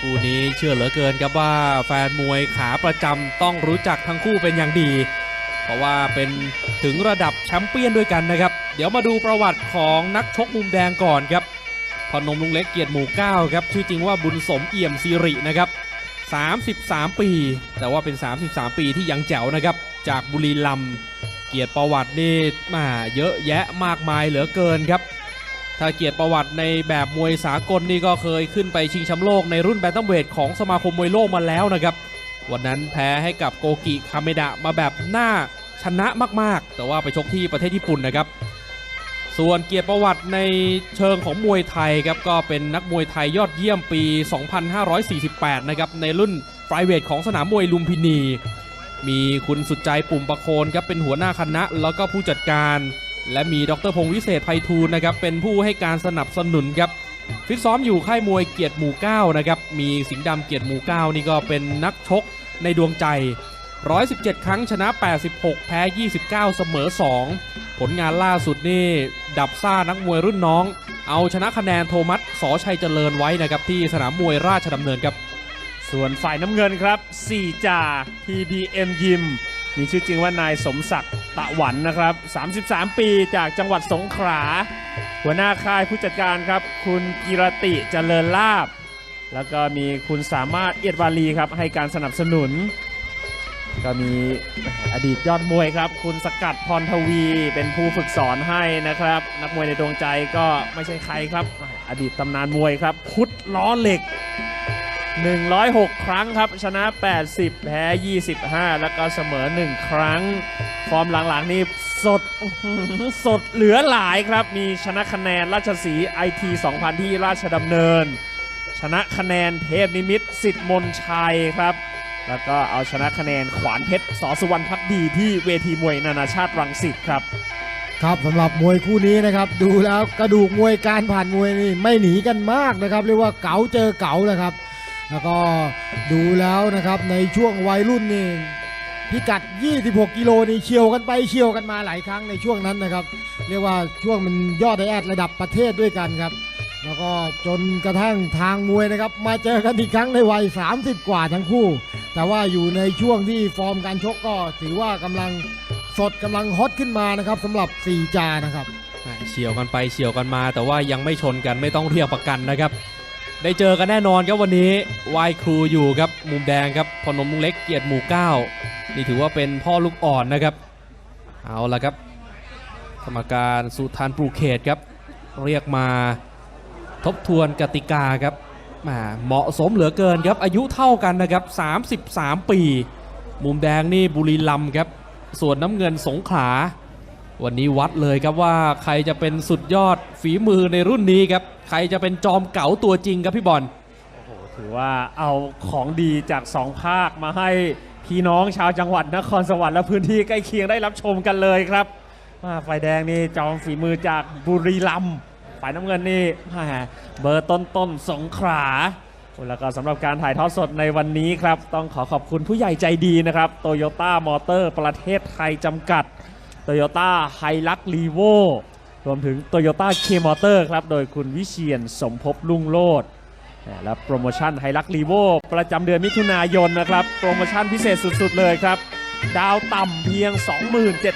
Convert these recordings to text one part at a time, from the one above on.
คู่นี้เชื่อเหลือเกินครับว่าแฟนมวยขาประจำต้องรู้จักทั้งคู่เป็นอย่างดี เพราะว่าเป็นถึงระดับแชมเปี้ยนด้วยกันนะครับ เดี๋ยวมาดูประวัติของนักชกมุมแดงก่อนครับพนมลุงเล็กเกียรติหมู่เก้าครับชื่อจริงว่าบุญสมเอี่ยมซีรินะครับ33 ปี แต่ว่าเป็น 33 ปีที่ยังแจ๋วนะครับ จากบุรีรัมย์เกียรติประวัตินี่มาเยอะแยะมากมายเหลือเกินครับ ถ้าเกียรติประวัติในแบบมวยสากลนี่ก็เคยขึ้นไปชิงแชมป์โลกในรุ่นแบนตัมเวทของสมาคมมวยโลกมาแล้วนะครับ วันนั้นแพ้ให้กับโกกิคาเมดะมาแบบหน่าชนะมากๆ แต่ว่าไปชกที่ประเทศญี่ปุ่นนะครับ ส่วนเกียรติประวัติในเชิงของมวยไทยครับก็เป็นนักมวยไทยยอดเยี่ยมปี 2548 นะครับในรุ่นไฟเวทของสนามมวยลุมพินี มีคุณสุดใจปุ่มประโคนครับเป็นหัวหน้าคณะแล้วก็ผู้จัดการ และมีดรพงศ์วิเศษไพฑูรย์นะครับเป็นผู้ให้การสนับสนุนครับฟิตซ้อมอยู่ค่ายมวยเกียรติหมู่เก้านะครับมีสิงห์ดำเกียรติหมู่เก้านี่ก็เป็นนักชกในดวงใจ 117 ครั้งชนะ 86 แพ้ 29 เสมอ 2 ผลงานล่าสุดนี่ดับซ่านักมวยรุ่นน้อง เอาชนะคะแนนโทมัสสอชัยเจริญไว้นะครับที่สนามมวยราชดำเนินครับ ส่วนฝ่ายน้ำเงินครับ 4 จ่า TBM ยิม มีชื่อจริงว่านายสมศักดิ์ตะหวันนะครับ 33 ปีจากจังหวัดสงขลา หัวหน้าค่ายผู้จัดการครับ คุณกิรติเจริญลาบ แล้วก็มีคุณสามารถเอียดวาลีครับให้การสนับสนุน ก็มีอดีตยอดมวยครับ คุณสกัดพรทวีเป็นผู้ฝึกสอนให้นะครับ นักมวยในดวงใจก็ไม่ใช่ใครครับ อดีตตำนานมวยครับ พุทธล้อเหล็ก 106 ครั้งครับ ชนะ 80 แพ้ 25 แล้วก็เสมอ 1 ครั้ง ฟอร์มหลังๆ นี่สดสดเหลือหลายครับ มีชนะคะแนนราชสีไอที2000 ที่ราชดำเนิน ชนะคะแนนเทพนิมิตสิทธิ์มนชัยครับ แล้วก็เอาชนะคะแนนขวานเพชรสอสุวรรณพักดีที่เวทีมวยนานาชาติรังสิตครับครับสำหรับมวยคู่นี้นะครับ ดูแล้วกระดูกมวยการผ่านมวยนี่ไม่หนีกันมากนะครับ เรียกว่าเก๋าเจอเก๋าเลยครับ แล้วก็ดูแล้วนะครับในช่วงวัยรุ่นนี่พิกัด 26 กิโลนี่เฉียวกันไปเฉียวกันมาหลายครั้งในช่วงนั้นนะครับ เรียกว่าช่วงมันยอดไอแอดระดับประเทศด้วยกันครับ แล้วก็จนกระทั่งทางมวยนะครับ มาเจอกันอีกครั้งในวัย 30 กว่าทั้งคู่ แต่ว่าอยู่ในช่วงที่ฟอร์มการชกก็ถือว่ากำลังสดกำลังฮอตขึ้นมานะครับสำหรับสี่จานะครับเฉียวกันไปเฉียวกันมา แต่ว่ายังไม่ชนกันไม่ต้องเรียกประกันนะครับ ได้เจอกันแน่นอนครับวันนี้วายครูอยู่ครับมุมแดงครับพนมลุงเล็กเกียรติหมู่เก้านี่ถือว่าเป็นพ่อลูกอ่อนนะครับ เอาละครับกรรมการสุธานปลูเขตครับ เรียกมาทบทวนกติกาครับแหมเหมาะสมเหลือเกินครับ อายุเท่ากันนะครับ 33 ปี มุมแดงนี่บุรีรัมครับ ส่วนน้ำเงินสงขลา วันนี้วัดเลยครับว่าใครจะเป็นสุดยอดฝีมือในรุ่นนี้ครับ ใครจะเป็นจอมเก๋าตัวจริงครับพี่บอลโอ้โหถือว่าเอาของดีจากสองภาคมาให้พี่น้องชาวจังหวัดนครสวรรค์และพื้นที่ใกล้เคียงได้รับชมกันเลยครับอ่าฝ่ายแดงนี่จอมฝีมือจากบุรีรัมย์ฝ่ายน้ำเงินนี่เบอร์ต้นต้นสงขลาแล้วก็สำหรับการถ่ายทอดสดในวันนี้ครับ ต้องขอขอบคุณผู้ใหญ่ใจดีนะครับโตโยต้ามอเตอร์ประเทศไทยจำกัดโตโยต้าไฮลักรีโว รวมถึงโตโยต้าเคมอเตอร์ครับ โดยคุณวิเชียนสมภพลุ่งโลดและโปรโมชั่นไฮลักรีโวประจำเดือนมิถุนายนนะครับ โปรโมชั่นพิเศษสุด ๆ เลยครับ ดาวต่ำเพียง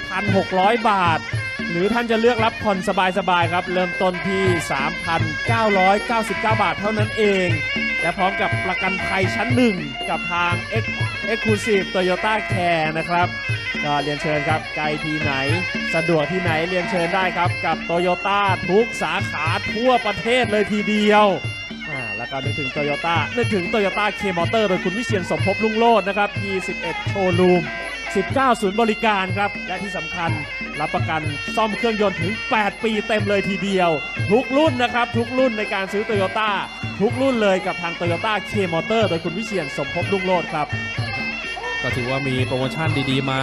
27,600 บาท หรือท่านจะเลือกรับผ่อนสบาย ๆ ครับ เริ่มต้นที่ 3,999 บาทเท่านั้นเอง และพร้อมกับประกันภัยชั้นหนึ่งกับทาง Exclusive Toyota Care นะครับ ก็เรียนเชิญครับไกลที่ไหน สะดวกที่ไหนเรียนเชิญได้ครับ กับโตโยต้าทุกสาขาทั่วประเทศเลยทีเดียวอ่าแล้วก็นึกถึงโตโยต้านึกถึงโตโยต้าเคมอเตอร์โดยคุณวิเชียนสมภพลุงโลดนะครับ 21 โชว์รูม 19 ศูนย์บริการครับ และที่สำคัญรับประกันซ่อมเครื่องยนต์ถึง 8 ปีเต็มเลยทีเดียว ทุกรุ่นนะครับ ทุกรุ่นในการซื้อโตโยต้าทุกรุ่นเลยกับทางโตโยต้าเคมอเตอร์โดยคุณวิเชียนสมภพลุงโลดครับ ก็ถือว่ามีโปรโมชั่นดีๆ มา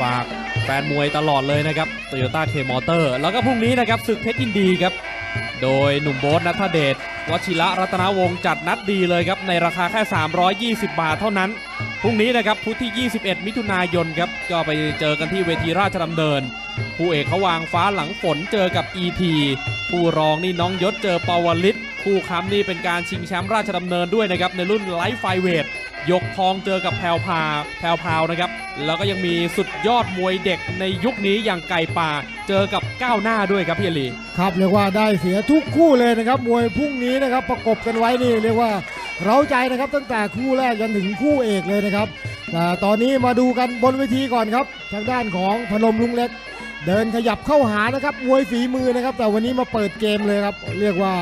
ฝากแฟนมวยตลอดเลยนะครับโตโยต้าเคมอเตอร์แล้วก็พรุ่งนี้นะครับศึกเพชรยินดีครับ โดยหนุ่มโบ๊ทนัทเดชวชิระรัตนวงศ์จัดนัดดีเลยครับ ในราคาแค่ 320 บาทเท่านั้น พรุ่งนี้นะครับพุธที่ 21 มิถุนายนครับ ก็ไปเจอกันที่เวทีราชดำเนิน ผู้เอกเขาวางฟ้าหลังฝนเจอกับ ET ผู้รองนี่น้องยศเจอปาวลิตคู่ค้ำนี่เป็นการชิงแชมป์ราชดำเนินด้วยนะครับ ในรุ่นไลฟ์ไฟเวทยกทองเจอกับแพรวพาแพรวพาวนะครับ แล้วก็ยังมีสุดยอดมวยเด็กในยุคนี้อย่างไก่ป่า เจอกับก้าวหน้าด้วยครับพี่ลีครับเรียกว่าได้เสียทุกคู่เลยนะครับมวยพรุ่งนี้นะครับประกบกันไว้นี่เรียกว่าเราใจนะครับตั้งแต่คู่แรกจนถึงคู่เอกเลยนะครับแต่ตอนนี้มาดูกันบนเวทีก่อนครับ ทางด้านของพนมลุงเล็ก เดินขยับเข้าหานะครับมวยฝีมือนะครับ แต่วันนี้มาเปิดเกมเลยครับ เรียกว่า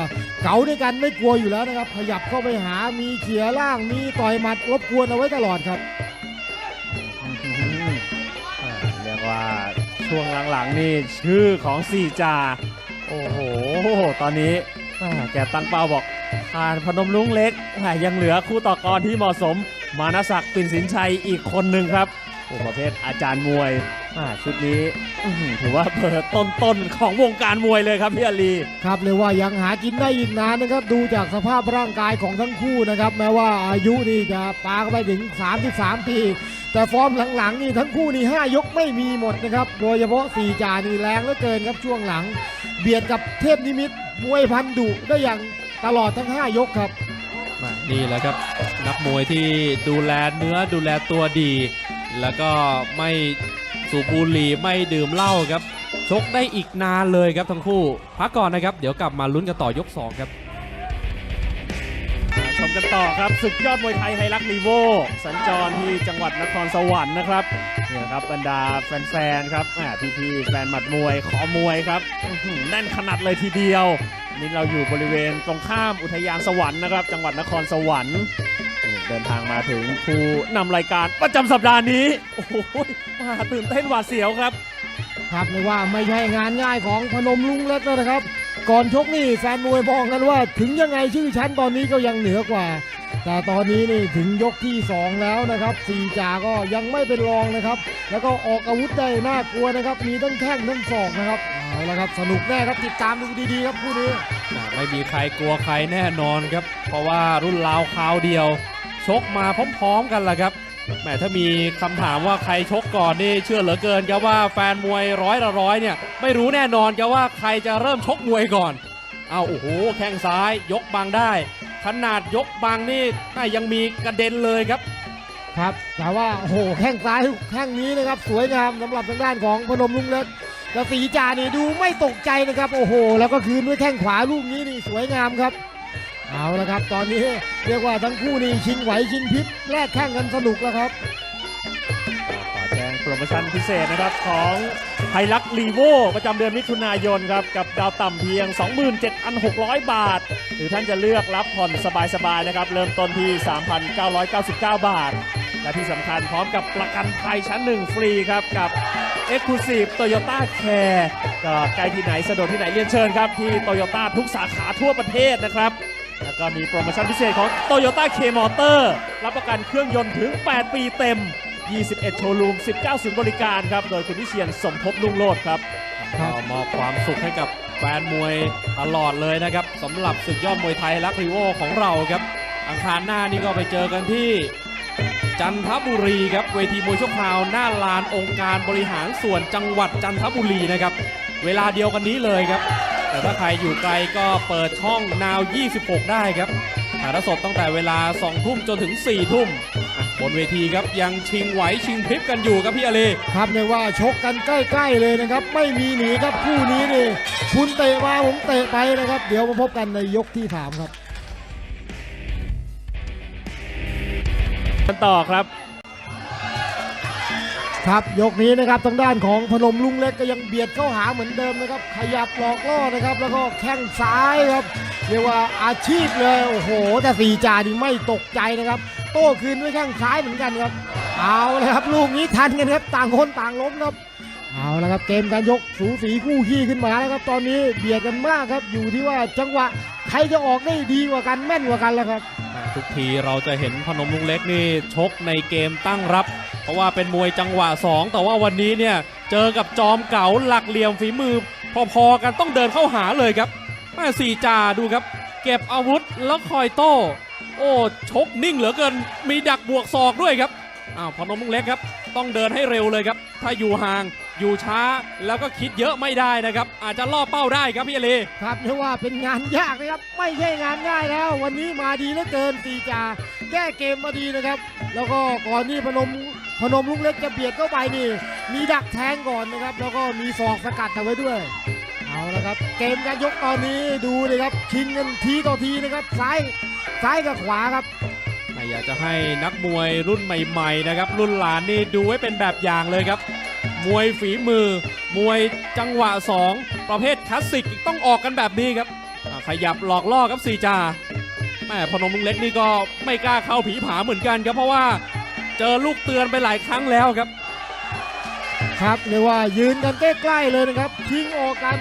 เก๋าด้วยกันไม่กลัวอยู่แล้วนะครับ ขยับเข้าไปหามีเขี่ยล่างมีต่อยหมัดรบกวนเอาไว้ตลอดครับเรียกว่าช่วงหลังๆนี่ชื่อของสี่จ่าโอ้โห ตอนนี้ แกตั้งเป้าบอกผ่านพนมลุงเล็กอ่ยังเหลือคู่ต่อกรที่เหมาะสม มานศักดิ์ปิ่นสินชัยอีกคนหนึ่งครับโอ้ประเภทอาจารย์มวยชุดนี้ถือว่าเปิดต้นๆของวงการมวยเลยครับพี่อาลีครับเรียกว่ายังหากินได้อีกนานนะครับดูจากสภาพร่างกายของทั้งคู่นะครับแม้ว่าอายุนี่จะปาไปถึง 33 ปี แต่ฟอร์มหลังๆนี่ทั้งคู่นี่ 5 ยกไม่มีหมดนะครับ โดยเฉพาะสี่จ่านี่แรงเหลือเกินครับช่วงหลัง เบียดกับเทพนิมิต มวยพันดุได้อย่างตลอดทั้ง 5 ยกครับ นี่แหละครับ นักมวยที่ดูแลเนื้อดูแลตัวดี แล้วก็ไม่สูบบุหรี่ไม่ดื่มเหล้าครับ ชกได้อีกนานเลยครับทั้งคู่ พักก่อนนะครับ เดี๋ยวกลับมาลุ้นกันต่อยก 2 ครับ กันต่อครับศึกยอดมวยไทยไฮรักลีโวสัญจรที่จังหวัดนครสวรรค์นะครับเนี่ยครับบรรดาแฟนๆครับพี่ๆแฟนหมัดมวยขอมวยครับแน่นขนาดเลยทีเดียวนี่เราอยู่บริเวณตรงข้ามอุทยานสวรรค์นะครับ จังหวัดนครสวรรค์เดินทางมาถึงผู้นำรายการประจำสัปดาห์นี้โอ้โหมาตื่นเต้นหวาดเสียวครับ ครับเรียกว่าไม่ใช่งานง่ายของพนมลุงเล็กนะครับ ก่อนชกนี่แฟนมวยบอกกันว่า ถึงยังไงชื่อชั้นตอนนี้ก็ยังเหนือกว่า แต่ตอนนี้นี่ถึงยกที่ 2 แล้วนะครับสี่จ่าก็ยังไม่เป็นรองนะครับ แล้วก็ออกอาวุธได้น่ากลัวนะครับ มีทั้งแข้งทั้งศอกนะครับเอาละครับสนุกแน่ครับติดตามดูดีๆครับคู่นี้ไม่มีใครกลัวใครแน่นอนครับ เพราะว่ารุ่นราวคราวเดียว ชกมาพร้อมๆกันแหละครับ แหมถ้ามีคำถามว่าใครชกก่อนนี่เชื่อเหลือเกินครับว่าแฟนมวยร้อยละร้อยเนี่ยไม่รู้แน่นอนครับว่าใครจะเริ่มชกมวยก่อนเอาโอ้โหแข้งซ้ายยกบังได้ ขนาดยกบังนี่น่ยังมีกระเด็นเลยครับครับแต่ว่าโอ้โหแข้งซ้ายแข้งนี้นะครับสวยงามสำหรับทางด้านของพนมลุงเล็กแล้วสีจานี่ดูไม่ตกใจนะครับ โอ้โห แล้วก็คืนด้วยแข้งขวาลูกนี้นี่สวยงามครับ เอาละครับ ตอนนี้เรียกว่าทั้งคู่นี่ชิงไหวชิงพริบแลกแข้งกันสนุกแล้วครับขอแจ้งโปรโมชั่นพิเศษนะครับของไฮลักลีโวประจำเดือนมิถุนายนครับ กับดาวต่ำเพียง 27,600 บาท หรือท่านจะเลือกรับผ่อนสบายๆนะครับ เริ่มต้นที่ 3,999 บาท และที่สำคัญพร้อมกับประกันภัยชั้นหนึ่งฟรีครับกับ Exclusive Toyota Care ก็ใกล้ที่ไหนสะดวกที่ไหนเรียนเชิญครับ ที่ Toyota ทุกสาขาทั่วประเทศนะครับ ก็มีโปรโมชั่นพิเศษของ Toyota K Motor รับประกันเครื่องยนต์ถึง 8 ปีเต็ม 21 โชว์รูม 19 ศูนย์บริการครับ โดยคุณวิเชียนสมภพลุงโลดครับก็มอบความสุขให้กับแฟนมวยตลอดเลยนะครับสำหรับศึกยอดมวยไทยลักริโวของเราครับ อังคารหน้านี่ก็ไปเจอกันที่ จันทบุรีครับ เวทีมวยชั่วคราวหน้าลานองค์การบริหารส่วนจังหวัดจันทบุรีนะครับ เวลาเดียวกันนี้เลยครับ แต่ถ้าใครอยู่ไกลก็เปิดช่องนาว 26 ได้ครับถ่ายทอดสดตั้งแต่เวลา 2 ทุ่มจนถึง 4 ทุ่มอะบนเวทีครับยังชิงไหวชิงพริบกันอยู่ครับพี่อเลครับเรียกว่าชกกันใกล้ๆเลยนะครับ ไม่มีหนีครับคู่นี้นี่คุณเตะมาผมเตะไปนะครับ เดี๋ยวมาพบกันในยกที่สามครับกันต่อครับ ครับยกนี้นะครับทางด้านของพนมลุงเล็กก็ยังเบียดเข้าหาเหมือนเดิมนะครับ ขยับหลอกล่อนะครับ แล้วก็แข้งซ้ายครับเรียกว่าอาชีพเลยโอ้โห แต่สีจานี่ไม่ตกใจนะครับ โต้คืนด้วยแข้งซ้ายเหมือนกันครับ เอาเลยครับลูกนี้ทันกันครับต่างคนต่างล้มครับเอาละครับเกมการยกสูสีคู่ขี้ขึ้นมาแล้วครับ ตอนนี้เบียดกันมากครับ อยู่ที่ว่าจังหวะใครจะออกได้ดีกว่ากันแม่นกว่ากันแล้วครับ ทุกทีเราจะเห็นพนมลุงเล็กนี่ชกในเกมตั้งรับ เพราะว่าเป็นมวยจังหวะ 2 แต่ว่าวันนี้เนี่ยเจอกับจอมเก๋าหลักเหลี่ยมฝีมือ พอๆกันต้องเดินเข้าหาเลยครับแม่สี่จ่าดูครับ เก็บอาวุธแล้วคอยโต้ โอ้ชกนิ่งเหลือเกินมีดักบวกศอกด้วยครับอ้าวพนมลุงเล็กครับ ต้องเดินให้เร็วเลยครับ ถ้าอยู่ห่างอยู่ช้าแล้วก็คิดเยอะไม่ได้นะครับ อาจจะล่อเป้าได้ครับพี่อลีครับเรียกว่าเป็นงานยากนะครับ ไม่ใช่งานง่ายแล้ว วันนี้มาดีเหลือเกินสีจาแก้เกมมาดีนะครับ แล้วก็ก่อนที่พนม พนมลุงเล็กจะเบียดเข้าไปนี่ มีดักแทงก่อนนะครับ แล้วก็มีศอกสกัดเอาไว้ด้วย เอาละครับ เกมการยกตอนนี้ดูเลยครับชิงกันทีต่อทีนะครับซ้ายซ้ายกับขวาครับไม่อยากจะให้นักมวยรุ่นใหม่ ๆ นะครับ รุ่นหลานนี่ดูไว้เป็นแบบอย่างเลยครับ มวยฝีมือ มวยจังหวะ 2 ประเภทคลาสสิกต้องออกกันแบบนี้ครับขยับหลอกล่อครับสีจาแม่พนมลุงเล็กนี่ก็ไม่กล้าเข้าผีผาเหมือนกันครับเพราะว่า เจอลูกเตือนไปหลายครั้งแล้วครับ ครับเรียกว่ายืนกันใกล้ๆเลยนะครับชิงออกกัน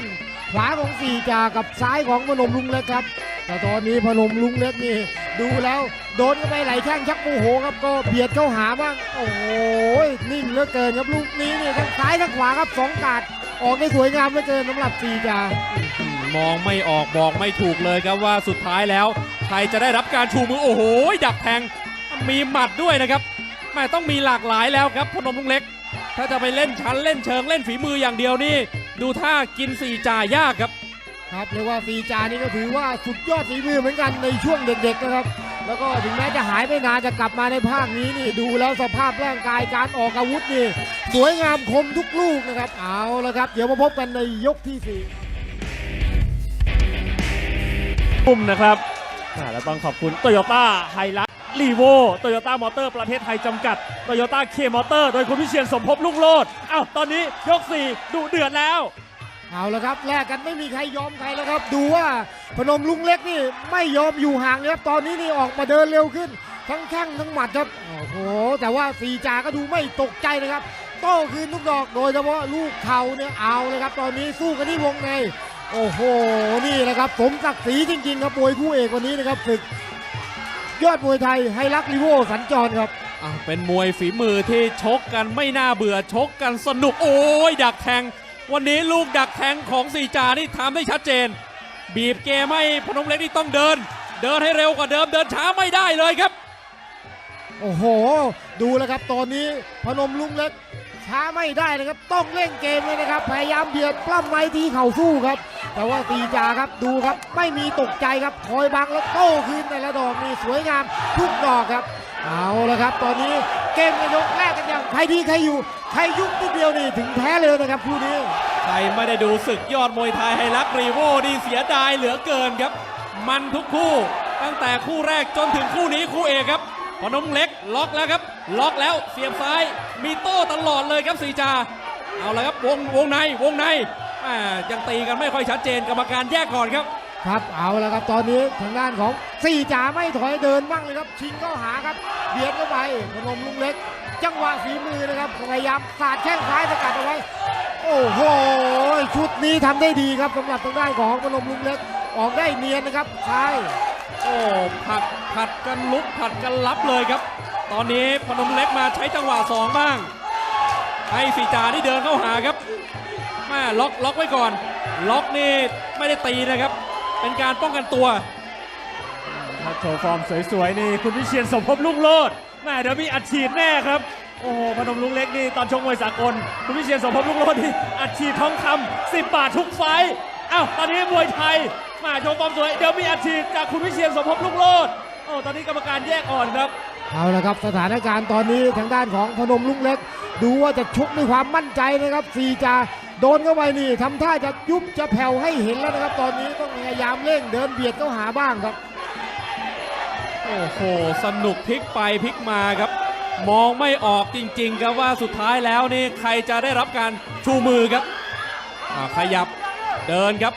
ขวาของสี่จากับซ้ายของพนมลุงเล็กครับ แต่ตอนนี้พนมลุงเล็กนี่ดูแล้วโดนกันไปไหลายแข้งชักโมโหครับก็เบียดเข้าหาบ้างโอ้โหนิ่งเหลือเกินครับลูกนี้นี่ทั้งซ้ายทั้งขวาครับสองกาดออกได้สวยงามเหลือเกินสำหรับสี่จาอืมมองไม่ออกบอกไม่ถูกเลยครับว่าสุดท้ายแล้ว ใครจะได้รับการชูมือโอ้โหดักแทงมีหมัดด้วยนะครับ แม่ต้องมีหลากหลายแล้วครับพนมลุงเล็ก ถ้าจะไปเล่นชั้นเล่นเชิงเล่นฝีมืออย่างเดียวนี่ ดูท่ากินสี่จ่ายากครับครับเรียกว่าสี่จานี่ก็ถือว่าสุดยอดฝีมือเหมือนกันในช่วงเด็กๆนะครับ แล้วก็ถึงแม้จะหายไปนานจะกลับมาในภาคนี้นี่ดูแล้วสภาพร่างกายการออกอาวุธนี่ สวยงามคมทุกลูกนะครับ เอาละครับ เดี๋ยวมาพบกันในยกที่สี่ปุ่มนะครับอ่าแล้วต้องขอบคุณโตโยต้าไฮรัก รีโวโตโยต้ามอเตอร์ประเทศไทยจำกัดโตโยต้าเคมอเตอร์โดยคุณพิเชียนสมภพลุงโลดอ้าวตอนนี้ยก 4ดุเดือดแล้ว เอาละครับแลกกันไม่มีใครยอมใครแล้วครับ ดูว่าพนมลุงเล็กนี่ไม่ยอมอยู่ห่างเลยครับตอนนี้นี่ออกมาเดินเร็วขึ้น ทั้งแข้งทั้งหมัดครับโอ้โหแต่ว่าสีจาก็ดูไม่ตกใจนะครับ โต้คืนทุกดอกโดยเฉพาะลูกเข่าเนี่ยเอาเลยครับ ตอนนี้สู้กันที่วงในโอ้โห นี่แหละครับ สมศักดิ์ศรีจริงๆครับมวยคู่เอกวันนี้นะครับศึก ยอดมวยไทยไฮรักลิโวสัญจรครับอะเป็นมวยฝีมือที่ชกกันไม่น่าเบื่อชกกันสนุกโอ้ยดักแทง วันนี้ลูกดักแทงของสีจานี่ทำได้ชัดเจน บีบเกมให้พนมเล็กนี่ต้องเดิน เดินให้เร็วกว่าเดิมเดินช้าไม่ได้เลยครับ โอ้โห ดูแล้วครับตอนนี้พนมลุงเล็ก ช้าไม่ได้นะครับ ต้องเล่นเกมเลยนะครับ พยายามเบียดปล้ำไว้ที่เข่าสู้ครับ แต่ว่าตีจาครับดูครับ ไม่มีตกใจครับ คอยบังแล้วโต้คืนแต่ละดอกนี่สวยงามทุกดอกครับ เอาละครับ ตอนนี้เกมในยกแรกกันอย่างใครดีใครอยู่ ใครยุบนิดเดียวนี่ถึงแพ้เลยนะครับคู่นี้ ใครไม่ได้ดูศึกยอดมวยไทยไฮรักรีโวนี่เสียดายเหลือเกินครับ มันทุกคู่ ตั้งแต่คู่แรกจนถึงคู่นี้คู่เอกครับพนมเล็กล็อกแล้วครับ ล็อกแล้วเสียบซ้าย มีโต้ตลอดเลยครับสีจา เอาละครับวงวงในวงในอ่ายังตีกันไม่ค่อยชัดเจนกรรมการแยกก่อนครับ ครับเอาละครับตอนนี้ทางด้านของสี่จ๋าไม่ถอยเดินบ้างเลยครับ ชิงเข้าหาครับเบียดเข้าไปพนมลุงเล็ก จังหวะฝีมือนะครับพยายามสาดแข้งซ้ายสกัดเอาไว้ โอ้โหชุดนี้ทำได้ดีครับสำหรับทางด้านของพนมลุงเล็กออกได้เนียนนะครับซ้ายโอ้ผัดผัดกันลุกผัดกันรับเลยครับ ตอนนี้พนมเล็กมาใช้จังหวะสองบ้าง ให้สีจานี่เดินเข้าหาครับแม่ล็อกล็อกไว้ก่อน ล็อกนี่ไม่ได้ตีนะครับ เป็นการป้องกันตัวถ้าโชว์ฟอร์มสวยๆนี่คุณวิเชียนสมภพลุงโลดแม่เดี๋ยวมีอัดฉีดแน่ครับโอ้โหพนมลุงเล็กนี่ตอนชกมวยสากลคุณวิเชียนสมภพลุงโลดนี่อัดฉีดทองคำ10บบาททุกไฟอ้าวตอนนี้มวยไทยมาโชว์ฟอร์มสวยเดี๋ยวมีอัดฉีดจากคุณวิเชียนสมภพลุงโลดโอ้ตอนนี้กรรมการแยกอ่อนครับ เอาละครับสถานการณ์ตอนนี้ทางด้านของพนมลุงเล็ก ดูว่าจะชกด้วยความมั่นใจนะครับสีจาโดนเข้าไปนี่ทำท่าจะยุบจะแผ่วให้เห็นแล้วนะครับ ตอนนี้ต้องพยายามเร่งเดินเบียดเข้าหาบ้างครับ โอ้โหสนุกพลิกไปพลิกมาครับ มองไม่ออกจริง ๆ ครับว่าสุดท้ายแล้วนี่ใครจะได้รับการชูมือครับขยับเดินครับ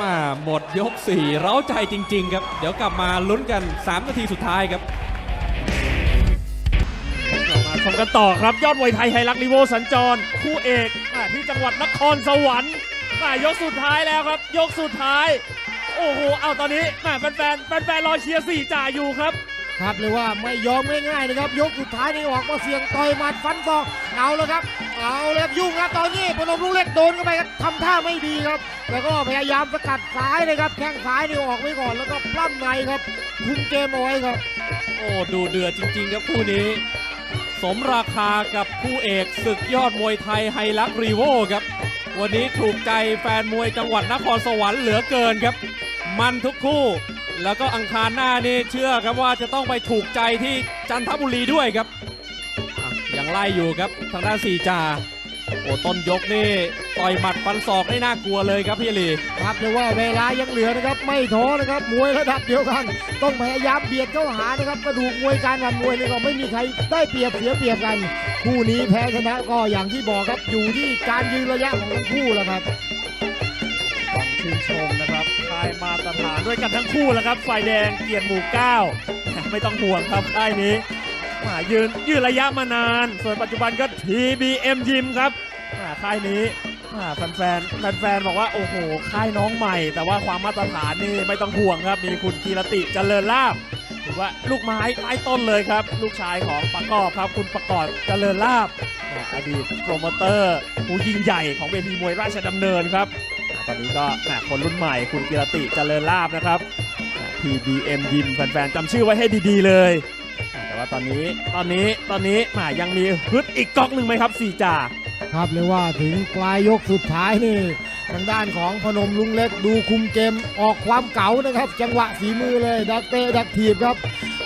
มาหมดยก4เร้าใจจริง ๆ ครับ เดี๋ยวกลับมาลุ้นกัน 3 นาทีสุดท้ายครับ ชมกันต่อครับยอดมวยไทยไฮรักลิโวสัญจร คู่เอกอ่าที่จังหวัดนครสวรรค์อ่ายกสุดท้ายแล้วครับ ยกสุดท้าย โอ้โหเอาตอนนี้แม่แฟนๆแฟนๆรอเชียร์สี่จ่าอยู่ครับครับเรียกว่าไม่ยอมง่ายๆนะครับ ยกสุดท้ายนี่ออกมาเสียงต่อยหมัดฟันศอกเอาแล้วครับ เอาเลยครับยุ่งครับตอนนี้พนมลูกเล็กโดนเข้าไปครับทำท่าไม่ดีครับ แล้วก็พยายามสกัดซ้ายเลยครับแข้งซ้ายนี่ออกไว้ก่อนแล้วก็ปล้ำในครับคุมเกมเอาไว้ครับ โอ้ดูเดือดจริง ๆ ครับคู่นี้ สมราคากับคู่เอกศึกยอดมวยไทยไฮลักรีโวครับ วันนี้ถูกใจแฟนมวยจังหวัดนครสวรรค์เหลือเกินครับ มันทุกคู่ แล้วก็อังคารหน้านี่เชื่อครับว่าจะต้องไปถูกใจที่จันทบุรีด้วยครับอะยังไล่อยู่ครับทางด้านสี่จ่าโอ้ต้นยกนี่ ต่อยหมัดฟันศอกได้น่ากลัวเลยครับพี่ลีครับเรียกว่าเวลายังเหลือนะครับ ไม่ท้อนะครับมวยระดับเดียวกัน ต้องพยายามเบียดเข้าหานะครับกระดูกมวยการผ่านมวยนี่ก็ไม่มีใครได้เปรียบเสียเปรียบกัน คู่นี้แพ้ชนะก็อย่างที่บอกครับอยู่ที่การยืนระยะของทั้งคู่แล้วครับต้องชื่นชมนะครับค่ายมาตรฐานด้วยกันทั้งคู่แล้วครับฝ่ายแดงเกียรติหมู่เก้าไม่ต้องห่วงครับค่ายนี้อ่ายืนยืนระยะมานาน ส่วนปัจจุบันก็ TBM ยิมครับอ่าค่ายนี้อ่า แฟนแฟนๆแฟนบอกว่าโอ้โหค่ายน้องใหม่ แต่ว่าความมาตรฐานนี่ไม่ต้องห่วงครับ มีคุณกีรติเจริญลาบถือว่าลูกไม้ใต้ต้นเลยครับ ลูกชายของประกอบครับ คุณประกอบเจริญลาบอดีตโปรโมเตอร์ ผู้ยิ่งใหญ่ของเวทีมวยราชดำเนินครับตอนนี้ก็คนรุ่นใหม่คุณกิรติเจริญลาบนะครับอ่า TBM ยิมแฟนๆจำชื่อไว้ให้ดีๆเลยแต่ว่าตอนนี้ตอนนี้ตอนนี้ม่ยังมีฮึดอีกก๊อกหนึ่งไหมครับสี่จ่า ครับเรียกว่าถึงปลายยกสุดท้ายนี่ทางด้านของพนมลุงเล็กดูคุมเกมออกความเก๋านะครับ จังหวะฝีมือเลยดักเตะดักถีบครับ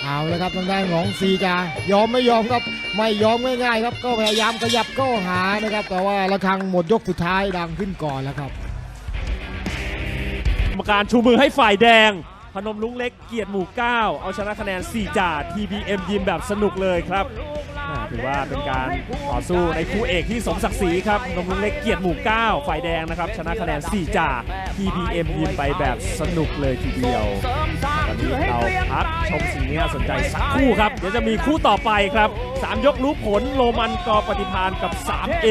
เอาลยครับทางด้านของซีจายอมไม่ยอมครับ ไม่ยอมง่ายๆครับ ก็พยายามขยับเข้าหานะครับ แต่ว่าระฆังหมดยกสุดท้ายดังขึ้นก่อนแล้วครับกรรมการชูมือให้ฝ่ายแดง พนมลุงเล็กเกียรติหมู่ 9 เอาชนะคะแนน4จ่า TBM ยิมแบบสนุกเลยครับ ถือว่าเป็นการต่อสู้ในคู่เอกที่สมศักดิ์ศรีครับนงลุงเล็กเกียรติหมู่9ฝ่ายแดงนะครับ ชนะคะแนน 4 จ่า TBM ยิมไปแบบสนุกเลยทีเดียวตอนนี้เราพักชมสิ่งนี้น่าสนใจสักคู่ครับ เดี๋ยวจะมีคู่ต่อไปครับ 3 ยกรู้ผลโรมันกอปฏิพานกับ 3A